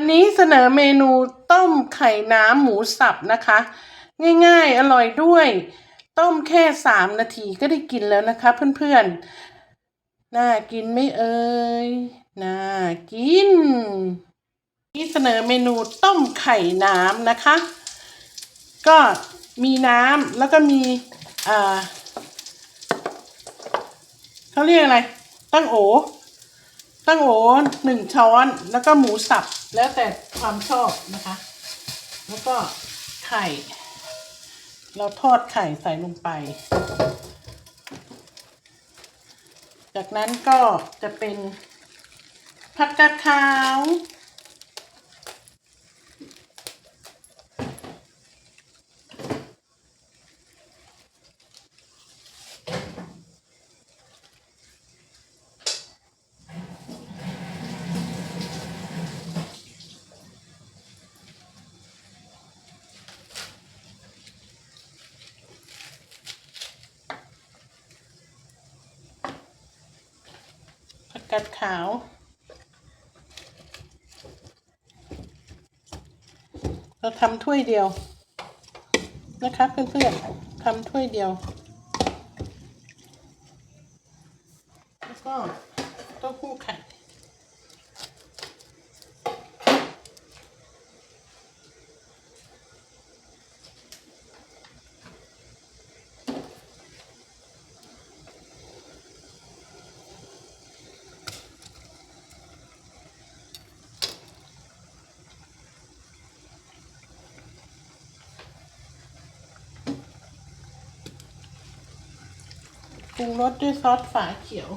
วันนี้เสนอเมนูต้มไข่น้ำหมูสับนะคะ ง่ายๆอร่อยด้วย ต้มแค่สามนาทีก็ได้กินแล้วนะคะเพื่อนๆ น่ากินไม่เอ่ย น่ากิน นี่เสนอเมนูต้มไข่น้ำนะคะ ก็มีน้ำแล้วก็มีอ่าเขาเรียกอะไร ตั้งโอ ตั้งโอหนึ่งช้อนแล้วก็หมูสับแล้วแต่ความชอบนะคะ แล้วก็ไข่ เราทอดไข่ใส่ลงไป จากนั้นก็จะเป็นผักกาดขาว กัดขาว เราทำถ้วยเดียว นะคะเพื่อนๆทำถ้วยเดียว แล้วก็เต้าหู้ไข่ ปรุงรสด้วยซอสฝาเขียว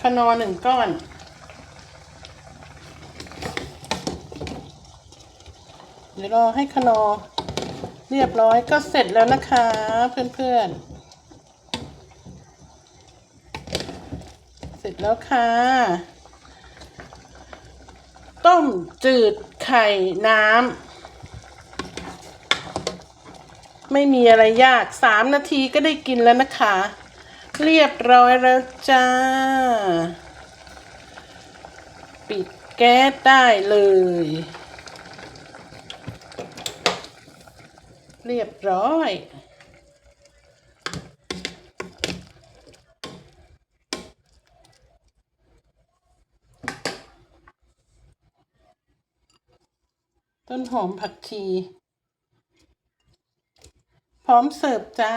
คนอหนึ่งก้อนเดี๋ยวรอให้คนอ เรียบร้อยก็เสร็จแล้วนะคะ เพื่อนๆ เสร็จแล้วค่ะ ต้มจืดไข่น้ำไม่มีอะไรยากสามนาทีก็ได้กินแล้วนะคะ เรียบร้อยแล้วจ้า ปิดแก๊สได้เลย เรียบร้อย ต้นหอมผักชี พร้อมเสิร์ฟจ้า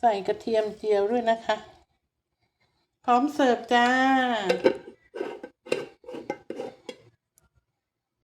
ใส่กระเทียมเจียวด้วยนะคะ พร้อมเสิร์ฟจ้า